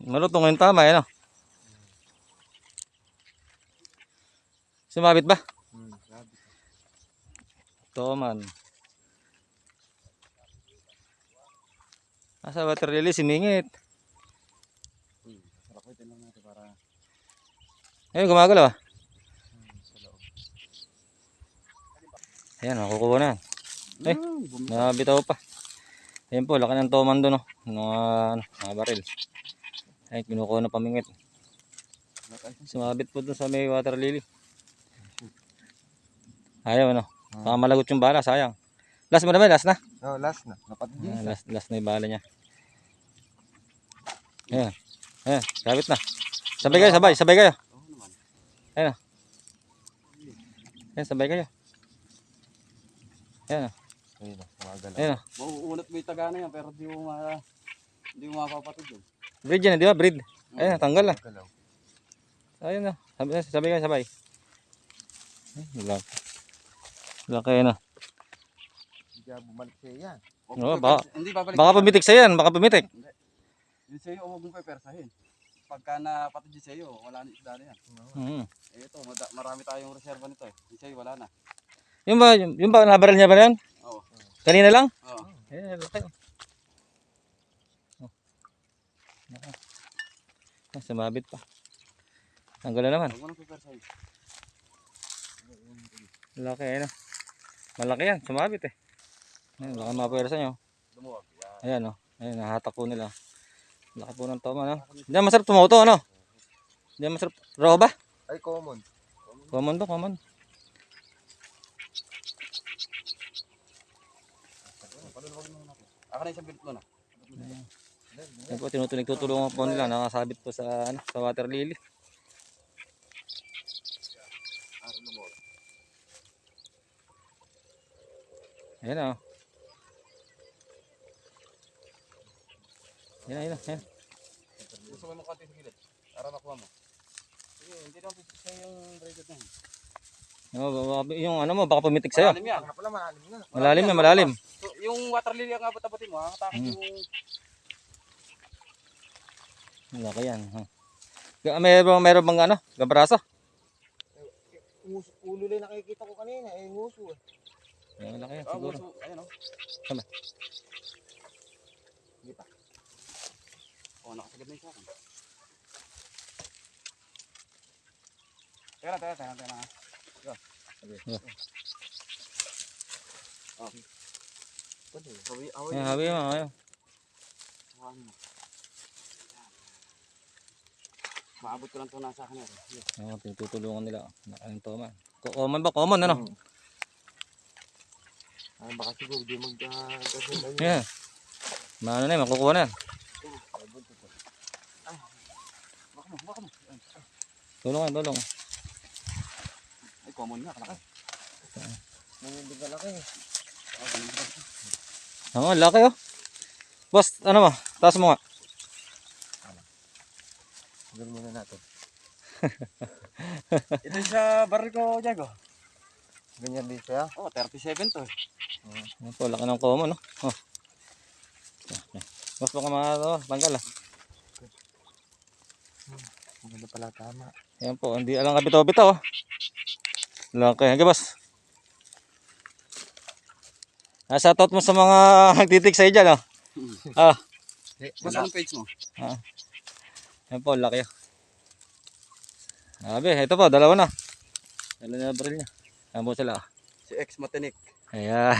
Marutong yung tama, ano? Sumabit ba? Hmm. Ito man. Nasa water lily, simingit. Hmm, lang natin para Ayun, gumagalaw ah. hmm. Ayan, makukuha na. Eh, Hmm, Nabitaw pa. Ayan po, laki ng toman doon, oh. Mga, ano, mga baril. Ay, kinukuha na pamingit. Sumabit po doon sa may water lily. Ayaw, ano. Baka malagot yung bala, sayang. Last mo na ba? Last na? Oh, last na. Dapat din. Ah, last, last na yung bala niya. Ayan. Ayan, sabit na. Sabay kayo, sabay, sabay kayo. Oo naman. Ayan, sabay kayo. Ayan. Ayun na, gumagalaw. ayan. oh. Mauunat mo yung taga na yan, pero di mo ma... Di mo mapapatid yun. Breed yan, di ba? Breed. Ayan, tanggal na. Gumagalaw. Ayun na. Sabay, sabay kayo, sabay. Ay, laki. Laki na. Hindi ka bumalik siya yan. Oo, baka- Hindi, babalik. Baka ka. pumitik sa yan, baka pumitik. Yung sa'yo, huwag mong pepersahin. Pagka napatid sa'yo, wala na isda na yan. Mm. Eh, ito, marami tayong reserva nito eh. Yung sa'yo, wala na. Yung ba, yung, yung ba, nabaral niya ba yan? Oo. Kanina lang? Oo. Eh, laki. Oh. Laki. Ah, sumabit pa. Tanggal na naman. Laki, ano. Malaki yan, sumabit eh. Ayan, baka mapuwersa nyo. Ayan, oh. Ayan, nahatak po nila. Laki po ng toma, no? Diyan masarap tumuto, ano? Diyan masarap. Raw ba? Ay, common. Common to, common. Ako. Na isang bilit mo na. Yan po, tinutunig tutulungan po nila. Nakasabit po sa, ano, sa water lily. Ayan, oh. Ayan, ayan, ayan. Gusto mo konti sa gilid. Para makuha mo. Sige, hindi naman pepersahin yung braided na yun. Yung, baka- yung ano mo, baka pumitik sa'yo. Malalim yan. Malalim na. Malalim malalim. So, yung water lily ang abot-abotin mo, hakatakot Hmm. yung... Laki yan. huh. Ga- Meron, meron bang ano? Gabraso? Uso, ulo lang nakikita ko kanina. Eh, nguso eh. Ayan, laki yan, Ah, siguro. buso. Ayun o. Tama. Hindi pa. Oh, nakasagad na yung sa akin. Teka, teka, teka, teka. Go. Go. Oh. Pwede. Sabi, away. Ayan, habi mo. Ayan. Hawakan mo. Maabot ko lang ito nasa akin. Yes. Ayan, tutulungan nila. Nakain to man. Ko- Common ba? Common, ano? Hmm. Ah, baka siguro di mag-gasin. Ayun. Ayan. Maano na yan, makukuha na. Baka mo, baka mo. Tulungan, tulong. Ay, common nga, kalaki. Nangindig ka laki eh. Oh? Oo, laki oh. Boss, ano mo? Taas mo nga. Gawin muna natin. Ito sa baril ko, Diego. Ganyan din siya. Oh, 37 to. eh. Ayan po, laki ng common, no? Oh. Boss, baka mga ano, tanggal ah. Maganda pala tama. Ayan po, hindi alang kabitaw-bitaw oh. Laki. Okay, boss. Ah, shoutout mo sa mga nagtitik sa'yo dyan, oh. Ah, Boss, anong page mo? Ayan po, laki. Sabi, ito po, dalawa na. Dalawa na baril niya. Ayan po sila. Si X Matinik. Ayan.